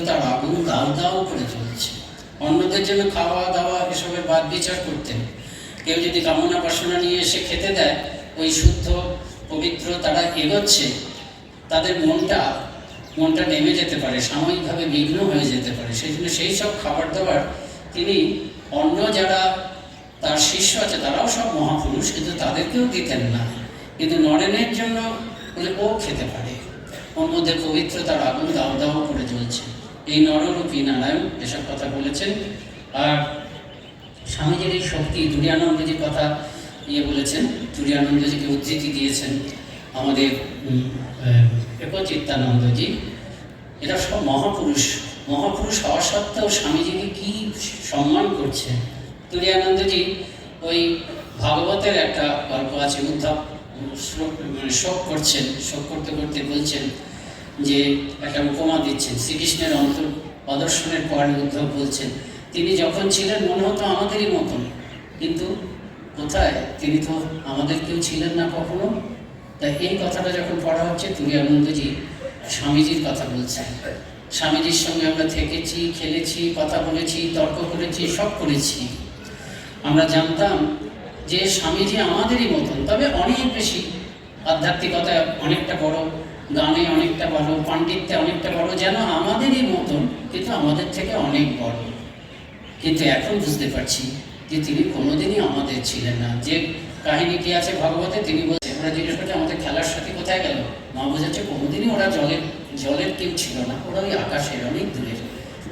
পবিত্রতার আগুন দাউ দাউ করে জ্বলছে অন্যদের জন্য খাওয়া দাওয়া এসবের বাদ বিচার করতেন কেউ যদি কামনা বাসনা নিয়ে এসে খেতে দেয়, ওই শুদ্ধ, পবিত্র তারা এগোচ্ছে, তাদের মনটা মনটা নেমে যেতে পারে, সাময়িকভাবে বিঘ্ন হয়ে যেতে পারে। সেই জন্য সেই সব খাবার দাবার তিনি অন্য যারা তার শিষ্য আছে, তারাও সব মহাপুরুষ, কিন্তু তাদেরকেও দিতেন না। কিন্তু নরেনের জন্য বলে ও খেতে পারে। ওর মধ্যে পবিত্রতার আগুন দাও দাও করে জ্বলছে। এই নররূপী নারায়ণ এসব কথা বলেছেন, আর স্বামীজির এই শক্তি তুরিয়ানন্দজির কথা ইয়ে বলেছেন তুরিয়ানন্দজিকে উদ্ধৃতি দিয়েছেন আমাদের একচিত্তানন্দজি এরা সব মহাপুরুষ মহাপুরুষ হওয়া সত্ত্বেও স্বামীজিকে কি সম্মান করছে তুরিয়ানন্দজি ওই ভাগবতের একটা গল্প আছে, উদ্ধব মানে শোক করছেন, শোক করতে করতে বলছেন যে একটা উপমা দিচ্ছেন, শ্রীকৃষ্ণের অন্তর প্রদর্শনের পরে উদ্ধব বলছেন, তিনি যখন ছিলেন মনে হতো আমাদেরই মতন, কিন্তু কোথায়? তিনি তো আমাদের কেউ ছিলেন না কখনো? তাই এই কথাটা যখন পড়া হচ্ছে তুরিয়ানন্দজি স্বামীজির কথা বলছেন। স্বামীজির সঙ্গে আমরা থেকেছি, খেলেছি, কথা বলেছি, তর্ক করেছি, সব করেছি। আমরা জানতাম যে স্বামীজি আমাদেরই মতন, তবে অনেক বেশি। আধ্যাত্মিকতা অনেকটা বড় গানে অনেকটা বড়, পাণ্ডিত্যে অনেকটা বড়, যেন আমাদেরই মতন। কিন্তু আমাদের থেকে অনেক বড়। কিন্তু এখন বুঝতে পারছি যে তিনি কোনোদিনই আমাদের ছিলেন না। যে কাহিনীটি আছে ভগবতে, তিনি বলছেন ওরা জিজ্ঞেস করছে, আমাদের খেলার সাথে কোথায় গেল? মা বোঝাচ্ছে কোনোদিনই ওরা জলের জলের কেউ ছিল না। ওরা ওই আকাশের, অনেক দূরে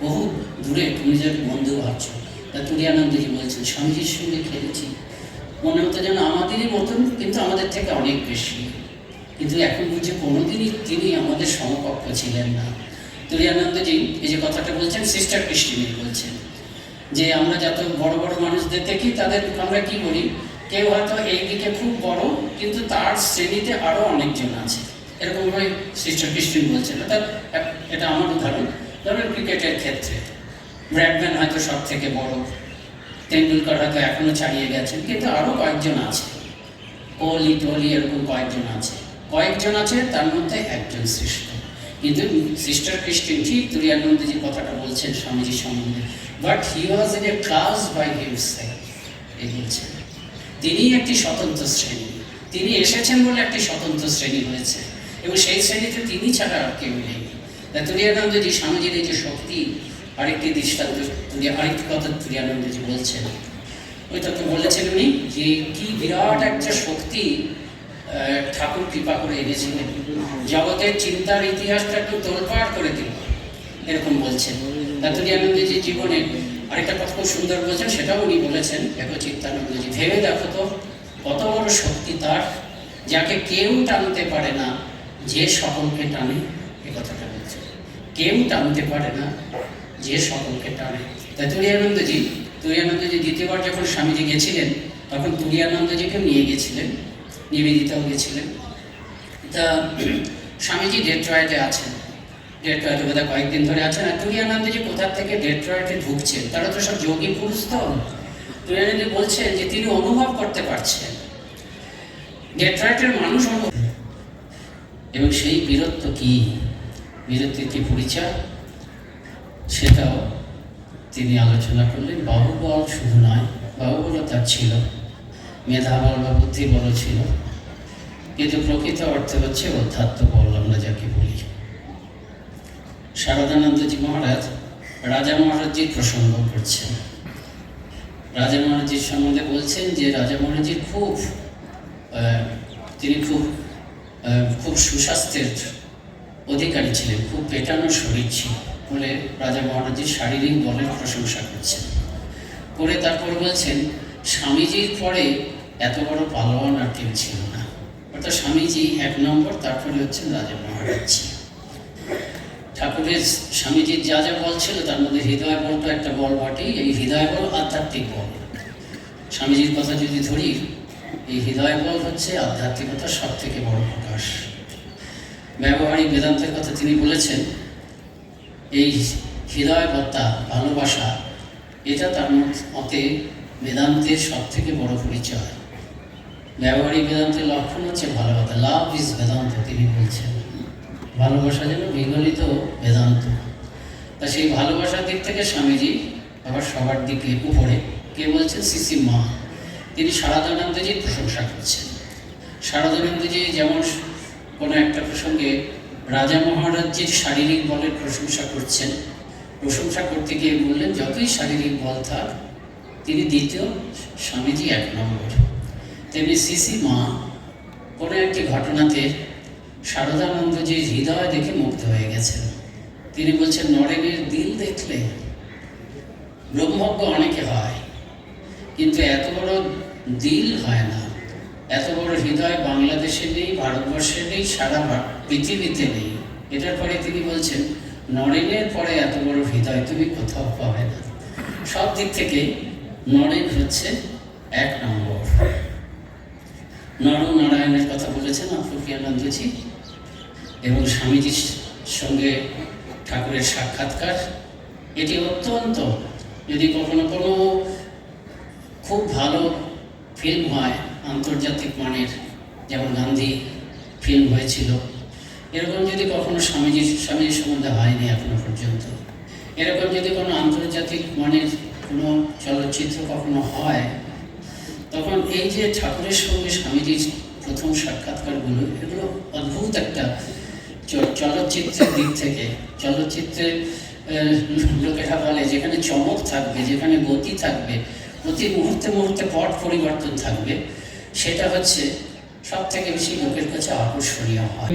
বহু দূরে। তুমি যদি বন্ধু ভাবছ, তা তুরিয়ানন্দজি বলছেন স্বামীজির সঙ্গে খেলেছি। মনে হতো যেন আমাদেরই মতন, কিন্তু আমাদের থেকে অনেক বেশি। কিন্তু এখন বুঝছে কোনোদিনই তিনি আমাদের সমকক্ষ ছিলেন না। তুরিয়ানন্দজি এই যে কথাটা বলছেন সিস্টার ক্রিস্টিনি বলছেন, যে আমরা যত বড় বড় মানুষদের দেখি, তাদের আমরা কি বলি কেউ হয়তো এই দিকে খুব বড়, কিন্তু তার শ্রেণীতে আরও অনেকজন আছে। এরকমভাবে সিস্টার ক্রিস্টিন বলছেন। অর্থাৎ এটা আমার উদাহরণ। ধরুন ক্রিকেটের ক্ষেত্রে, ব্র্যাডম্যান হয়তো সব থেকে বড়, তেন্ডুলকার হয়তো এখনও ছাড়িয়ে গেছেন, কিন্তু আরও কয়েকজন আছে। কোহলি, টোহলি এরকম কয়েকজন আছে। কয়েকজন আছে, তার মধ্যে একজন শ্রেষ্ঠ কিন্তু সিস্টার ক্রিস্টিন ঠিক তুরিয়ানন্দজি কথাটা বলছেন স্বামীজির সম্বন্ধে। But he was in a class by himself এই তিনি একটি স্বতন্ত্র শ্রেণি। তিনি এসেছেন বলে একটি স্বতন্ত্র শ্রেণি হয়েছে। এবং সেই শ্রেণীতে তিনি ছাড়া আর কেউ নেই। তুরিয়ানন্দজি স্বামীজির এই যে শক্তি, আরেকটি দৃষ্টান্ত আরেকটি কথা তুরিয়ানন্দজি বলছেন। ওই তো বলেছেন উনি যে কি বিরাট একটা শক্তি ঠাকুর কৃপা করে এনেছিলেন। জগতের চিন্তার ইতিহাসটা একটু তোলপাড় করে দিল। এরকম বলছেন। দাতুরিয়ানন্দজি জীবনে আরেকটা কথা খুব সুন্দর বলছেন, সেটাও উনি বলেছেন। দেখো চিত্তানন্দজি, ভেবে দেখো তো, কত বড় শক্তি তার, যাকে কেউ টানতে পারে না, যে সকলকে টানে, এ কথাটা বলছেন। কেউ টানতে পারে না, যে সকলকে টানে। তা তুরিয়ানন্দজি তুরিয়ানন্দজি দ্বিতীয়বার যখন স্বামীজি গেছিলেন, তখন তুরিয়ানন্দজিকে নিয়ে গেছিলেন। নিবেদিতাও গেছিলেন। তা স্বামীজি ডেট্রয়েটে আছেন। ডেট্রয়েটে বোধহয় কয়েকদিন ধরে আছেন। আর তুরিয়ানন্দজি কোথা থেকে ডেট্রয়েটে ঢুকছেন, তারা তো সব যোগী পুরুষ তো। তুরিয়ানন্দ বলছেন যে তিনি অনুভব করতে পারছেন। ডেট্রয়েটের মানুষ অনুভব এবং সেই বীরত্ব কি? বীরত্বের কি পরিচয়? সেটাও তিনি আলোচনা করলেন। বাহুবল শুধু নয়, বাহুবলও তার ছিল। মেধাবল বা বুদ্ধি বল ছিল। কিন্তু প্রকৃত অর্থে হচ্ছে অধ্যাত্ম বল আমরা যাকে বলি। শারদানন্দজি মহারাজ রাজা মহারাজজির প্রসঙ্গ করছেন। রাজা মহারাজজির সম্বন্ধে বলছেন যে রাজা মহারাজজির খুব তিনি খুব খুব সুস্বাস্থ্যের অধিকারী ছিলেন, খুব পেটানো শরীর ছিল বলে রাজা মহারাজজির শারীরিক বলের প্রশংসা করছেন। করে তারপর বলছেন, স্বামীজির পরে এত বড় পালোয়ান আর কেউ ছিল না। অর্থাৎ স্বামীজি এক নম্বর, তারপরে হচ্ছে রাজা মহারাজ। ঠাকুরের স্বামীজির যা যা বল ছিল, তার মধ্যে হৃদয় বলটা একটা বল বটেই, এই হৃদয় বল আধ্যাত্মিক বল। স্বামীজির কথা যদি ধরি, এই হৃদয় বল হচ্ছে আধ্যাত্মিকতার সব থেকে বড় প্রকাশ। ব্যবহারিক বেদান্তের কথা তিনি বলেছেন, এই হৃদয় হৃদয়বত্তা ভালোবাসা, এটা তার মতে বেদান্তের সব থেকে বড় পরিচয়। ব্যবহারিক বেদান্তের লক্ষণ হচ্ছে ভালোবাসা লাভ ইজ বেদান্ত, তিনি বলছেন। ভালোবাসা যেন বিগলিত বেদান্ত। তা সেই ভালোবাসার দিক থেকে স্বামীজি আবার সবার দিকে উপরে কে বলছেন? সিসি মা। তিনি সারাদানন্দজির প্রশংসা করছেন। সারাদানন্দজি যেমন কোনো একটা প্রসঙ্গে রাজা মহারাজ্যের শারীরিক বলের প্রশংসা করছেন। প্রশংসা করতে গিয়ে বললেন, যতই শারীরিক বল থাক, তিনি দ্বিতীয় স্বামীজি এক নম্বর। তেমনি সিসি মা, কোনো একটি ঘটনাতে শারদানন্দজির হৃদয় দেখে মুগ্ধ হয়ে গেছেন। তিনি বলছেন, নরেনের দিল দেখলে ব্রহ্মজ্ঞ অনেকে হয়, কিন্তু এত বড় দিল হয় না। এত বড় হৃদয় বাংলাদেশে নেই, ভারতবর্ষে নেই, সারা পৃথিবীতে নেই। এটার পরে তিনি বলছেন, নরেনের পরে এত বড় হৃদয় তুমি কোথাও পাবে না। সব দিক থেকে নরেন হচ্ছে এক নম্বর। নর নারায়ণের কথা বলেছেন অপ্রকিয়ানন্দজি এবং স্বামীজির সঙ্গে ঠাকুরের সাক্ষাৎকার। এটি অত্যন্ত, যদি কখনো কোনো খুব ভালো ফিল্ম হয়, আন্তর্জাতিক মানের, যেমন গান্ধী ফিল্ম হয়েছিল। এরকম যদি কখনো স্বামীজির স্বামীজির সম্বন্ধে হয়নি এখনও পর্যন্ত। এরকম যদি কোনো আন্তর্জাতিক মানের কোনো চলচ্চিত্র কখনো হয় তখন এই যে ঠাকুরের সঙ্গে স্বামীজির প্রথম সাক্ষাৎকারগুলো, এগুলো অদ্ভুত একটা চলচ্চিত্রের দিক থেকে। চলচ্চিত্রের লোকেরা বলে, যেখানে চমক থাকবে, যেখানে গতি থাকবে, প্রতি মুহূর্তে মুহূর্তে পট পরিবর্তন থাকবে, সেটা হচ্ছে সব থেকে বেশি লোকের কাছে আকর্ষণীয় হয়।